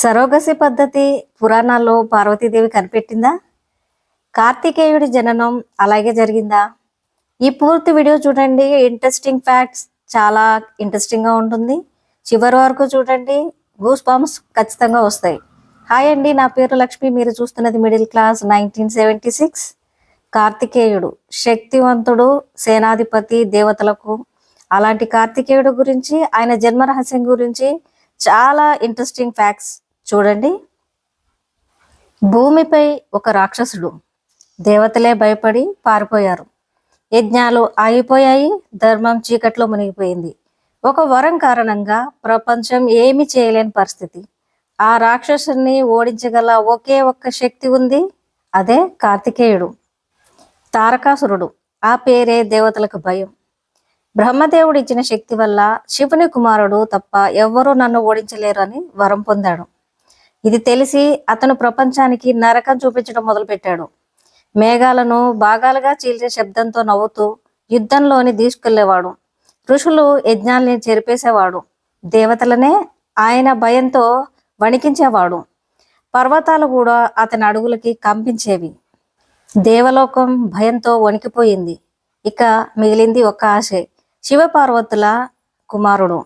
Surrogacy పద్ధతి పురాణాల్లో పార్వతీదేవి కనిపెట్టిందా? కార్తికేయుడి జననం అలాగే జరిగిందా? ఈ పూర్తి వీడియో చూడండి. ఇంట్రెస్టింగ్ ఫ్యాక్ట్స్ చాలా ఇంట్రెస్టింగ్గా ఉంటుంది. చివరి వరకు చూడండి. గూస్ బాంబ్స్ ఖచ్చితంగా వస్తాయి. హాయ్ అండి నా పేరు లక్ష్మి. మీరు చూస్తున్నది middle class nineteen seventy six. కార్తికేయుడు శక్తివంతుడు సేనాధిపతి దేవతలకు. అలాంటి కార్తికేయుడు గురించి ఆయన జన్మ రహస్యం గురించి చాలా ఇంట్రెస్టింగ్ ఫ్యాక్ట్స్ చూడండి. భూమిపై ఒక రాక్షసుడు. దేవతలే భయపడి పారిపోయారు. యజ్ఞాలు ఆగిపోయాయి. ధర్మం చీకట్లో మునిగిపోయింది. ఒక వరం కారణంగా ప్రపంచం ఏమి చేయలేని పరిస్థితి. ఆ రాక్షసుని ఓడించగల ఒకే ఒక్క శక్తి ఉంది. అదే కార్తికేయుడు. తారకాసురుడు. ఆ పేరే దేవతలకు భయం. బ్రహ్మదేవుడు ఇచ్చిన శక్తి వల్ల శివుని కుమారుడు తప్ప ఎవ్వరూ నన్ను ఓడించలేరు అని వరం పొందాడు. ఇది తెలిసి అతను ప్రపంచానికి నరకం చూపించడం మొదలుపెట్టాడు. మేఘాలను భాగాలుగా చీల్చే శబ్దంతో నవ్వుతూ యుద్ధంలోని తీసుకెళ్ళేవాడు ఋషులు యజ్ఞాల్ని చెరిపేసేవాడు. దేవతలనే ఆయన భయంతో వణికించేవాడు. పర్వతాలు కూడా అతని అడుగులకి కంపించేవి. దేవలోకం భయంతో వణికిపోయింది. ఇక మిగిలింది ఒక ఆశే శివపార్వతుల కుమారుడు.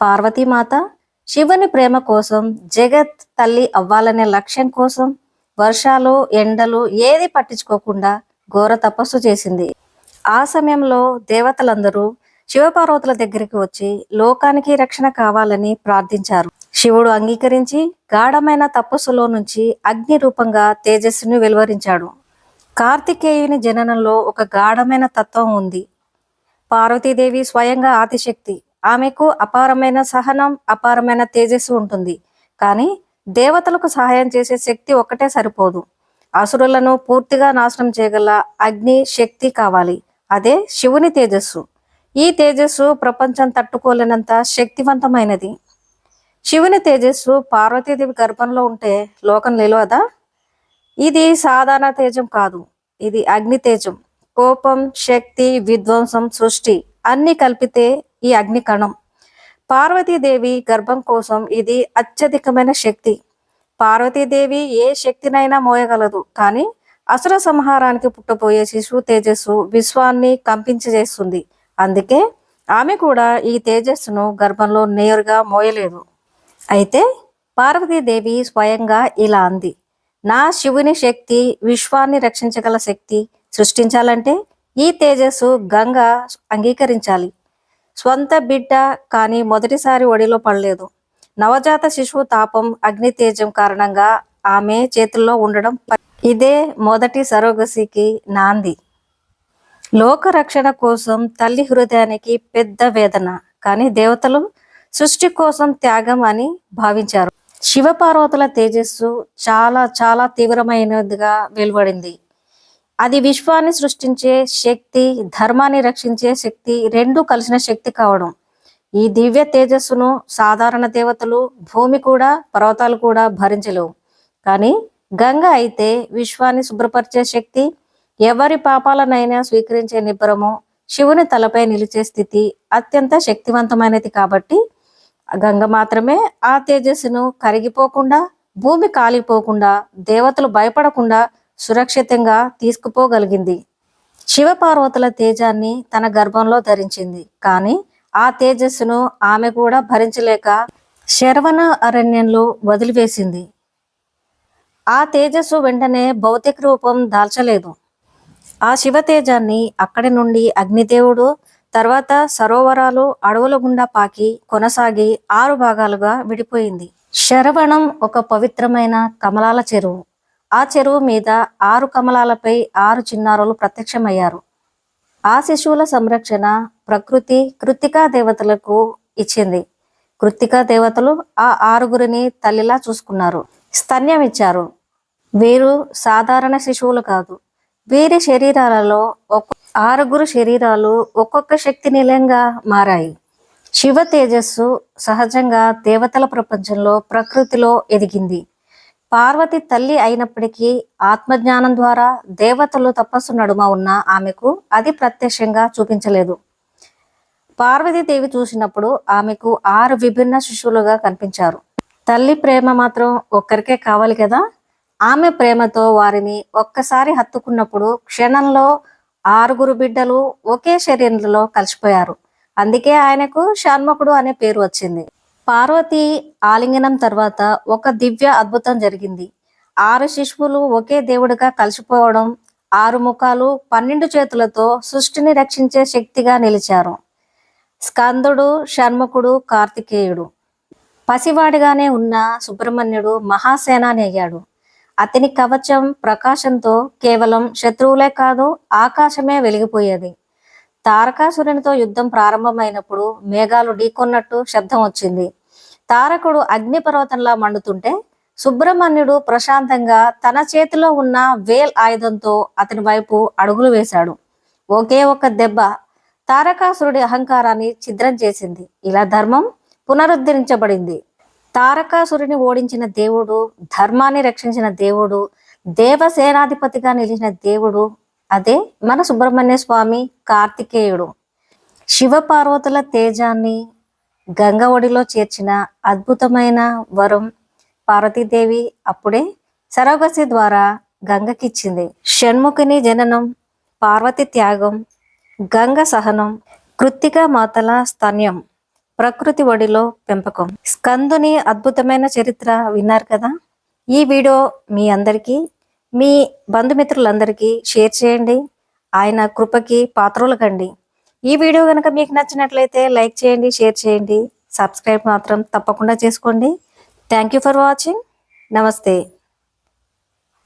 పార్వతీమాత శివుని ప్రేమ కోసం జగత్ తల్లి అవ్వాలనే లక్ష్యం కోసం వర్షాలు ఎండలు ఏది పట్టించుకోకుండా ఘోర తపస్సు చేసింది. ఆ సమయంలో దేవతలందరూ శివపార్వతుల దగ్గరికి వచ్చి లోకానికి రక్షణ కావాలని ప్రార్థించారు. శివుడు అంగీకరించి గాఢమైన తపస్సులో నుంచి అగ్ని రూపంగా తేజస్సును వెలువరించాడు. కార్తికేయుని జననంలో ఒక గాఢమైన తత్వం ఉంది. పార్వతీదేవి స్వయంగా ఆదిశక్తి ఆమెకు అపారమైన సహనం అపారమైన తేజస్సు ఉంటుంది. కానీ దేవతలకు సహాయం చేసే శక్తి ఒక్కటే సరిపోదు. అసురులను పూర్తిగా నాశనం చేయగల అగ్ని శక్తి కావాలి. అదే శివుని తేజస్సు. ఈ తేజస్సు ప్రపంచం తట్టుకోలేనంత శక్తివంతమైనది. శివుని తేజస్సు పార్వతీదేవి గర్భంలో ఉంటే లోకం లేలోదా ఇది సాధారణ తేజం కాదు. ఇది అగ్ని తేజం. కోపం శక్తి విధ్వంసం సృష్టి అన్ని కలిపితే ఈ అగ్ని కణం పార్వతీదేవి గర్భం కోసం ఇది అత్యధికమైన శక్తి. పార్వతీదేవి ఏ శక్తినైనా మోయగలదు. కానీ అసుర సంహారానికి పుట్టబోయే శిశువు తేజస్సు విశ్వాన్ని కంపించజేస్తుంది అందుకే ఆమె కూడా ఈ తేజస్సును గర్భంలో నేరుగా మోయలేదు. అయితే పార్వతీదేవి స్వయంగా ఇలా అంది. నా శివుని శక్తి విశ్వాన్ని రక్షించగల శక్తి సృష్టించాలంటే ఈ తేజస్సు గంగ అంగీకరించాలి. స్వంత బిడ్డ కానీ మొదటిసారి ఒడిలో పడలేదు. నవజాత శిశువు తాపం అగ్ని తేజం కారణంగా ఆమె చేతుల్లో ఉండడం ఇదే మొదటి సరోగసికి నాంది. లోకరక్షణ కోసం తల్లి హృదయానికి పెద్ద వేదన కానీ దేవతలు సృష్టి కోసం త్యాగం అని భావించారు. శివపార్వతుల తేజస్సు చాలా చాలా తీవ్రమైనదిగా వెలువడింది. అది విశ్వాన్ని సృష్టించే శక్తి ధర్మాన్ని రక్షించే శక్తి రెండు కలిసిన శక్తి కావడం. ఈ దివ్య తేజస్సును సాధారణ దేవతలు భూమి కూడా పర్వతాలు కూడా భరించలేవు. కానీ గంగ అయితే విశ్వాన్ని శుభ్రపరిచే శక్తి ఎవరి పాపాలనైనా స్వీకరించే నిబ్బరము శివుని తలపై నిలిచే స్థితి అత్యంత శక్తివంతమైనది కాబట్టి గంగ మాత్రమే ఆ తేజస్సును కరిగిపోకుండా భూమి కాలిపోకుండా దేవతలు భయపడకుండా సురక్షితంగా తీసుకుపోగలిగింది. శివపార్వతుల తేజాన్ని తన గర్భంలో ధరించింది. కానీ ఆ తేజస్సును ఆమె కూడా భరించలేక శరవణ అరణ్యంలో వదిలివేసింది. ఆ తేజస్సు వెంటనే భౌతిక రూపం దాల్చలేదు. ఆ శివ తేజాన్ని అక్కడి నుండి అగ్నిదేవుడు తర్వాత సరోవరాలు అడవుల గుండా పాకి కొనసాగి ఆరు భాగాలుగా విడిపోయింది. శరవణం ఒక పవిత్రమైన కమలాల చెరువు. ఆ చెరువు మీద ఆరు కమలాలపై ఆరు చిన్నారులు ప్రత్యక్షమయ్యారు. ఆ శిశువుల సంరక్షణ ప్రకృతి కృత్తికా దేవతలకు ఇచ్చింది. కృత్తికా దేవతలు ఆ ఆరుగురిని తల్లిలా చూసుకున్నారు. స్తన్యం ఇచ్చారు వీరు సాధారణ శిశువులు కాదు. వీరి శరీరాలలో ఒక్క ఆరుగురు శరీరాలు ఒక్కొక్క శక్తి నిలయంగా మారాయి. శివ తేజస్సు సహజంగా దేవతల ప్రపంచంలో ప్రకృతిలో ఎదిగింది. పార్వతి తల్లి అయినప్పటికీ ఆత్మజ్ఞానం ద్వారా దేవతలు తపస్సు నడుమ ఉన్న ఆమెకు అది ప్రత్యక్షంగా చూపించలేదు. పార్వతీదేవి చూసినప్పుడు ఆమెకు ఆరు విభిన్న శిశువులుగా కనిపించారు. తల్లి ప్రేమ మాత్రం ఒక్కరికే కావాలి కదా? ఆమె ప్రేమతో వారిని ఒక్కసారి హత్తుకున్నప్పుడు క్షణంలో ఆరుగురు బిడ్డలు ఒకే శరీరంలో కలిసిపోయారు. అందుకే ఆయనకు షణ్ముఖుడు అనే పేరు వచ్చింది. పార్వతి ఆలింగనం తర్వాత ఒక దివ్య అద్భుతం జరిగింది. ఆరు శిశువులు ఒకే దేవుడిగా కలిసిపోవడం ఆరు ముఖాలు పన్నెండు చేతులతో సృష్టిని రక్షించే శక్తిగా నిలిచారు. స్కందుడు షణ్ముఖుడు కార్తికేయుడు. పసివాడిగానే ఉన్న సుబ్రహ్మణ్యుడు మహాసేనాని అయ్యాడు అతని కవచం ప్రకాశంతో కేవలం శత్రువులే కాదు ఆకాశమే వెలిగిపోయేది. తారకాసురునితో యుద్ధం ప్రారంభమైనప్పుడు మేఘాలు ఢీకొన్నట్టు శబ్దం వచ్చింది. తారకుడు అగ్నిపర్వతంలా మండుతుంటే సుబ్రహ్మణ్యుడు ప్రశాంతంగా తన చేతిలో ఉన్న వేల్ ఆయుధంతో అతని వైపు అడుగులు వేశాడు. ఒకే ఒక దెబ్బ. తారకాసురుడి అహంకారాన్ని ఛిద్రం చేసింది. ఇలా ధర్మం పునరుద్ధరించబడింది. తారకాసురుని ఓడించిన దేవుడు ధర్మాన్ని రక్షించిన దేవుడు దేవసేనాధిపతిగా నిలిచిన దేవుడు అదే మన సుబ్రహ్మణ్య స్వామి కార్తికేయుడు. శివపార్వతుల తేజాన్ని గంగ ఒడిలో చేర్చిన అద్భుతమైన వరం పార్వతీదేవి అప్పుడే సరోగసి ద్వారా గంగకిచ్చింది. షణ్ముఖిని జననం పార్వతి త్యాగం గంగ సహనం కృత్తిక మాతల స్తన్యం ప్రకృతి ఒడిలో పెంపకం. స్కందుని అద్భుతమైన చరిత్ర విన్నారు కదా? ఈ వీడియో మీ అందరికీ మీ బంధుమిత్రులందరికీ షేర్ చేయండి. ఆయన కృపకి పాత్రలు కండి ఈ వీడియో కనుక మీకు నచ్చినట్లయితే లైక్ చేయండి షేర్ చేయండి. సబ్స్క్రైబ్ మాత్రం తప్పకుండా చేసుకోండి. Thank you for watching. నమస్తే.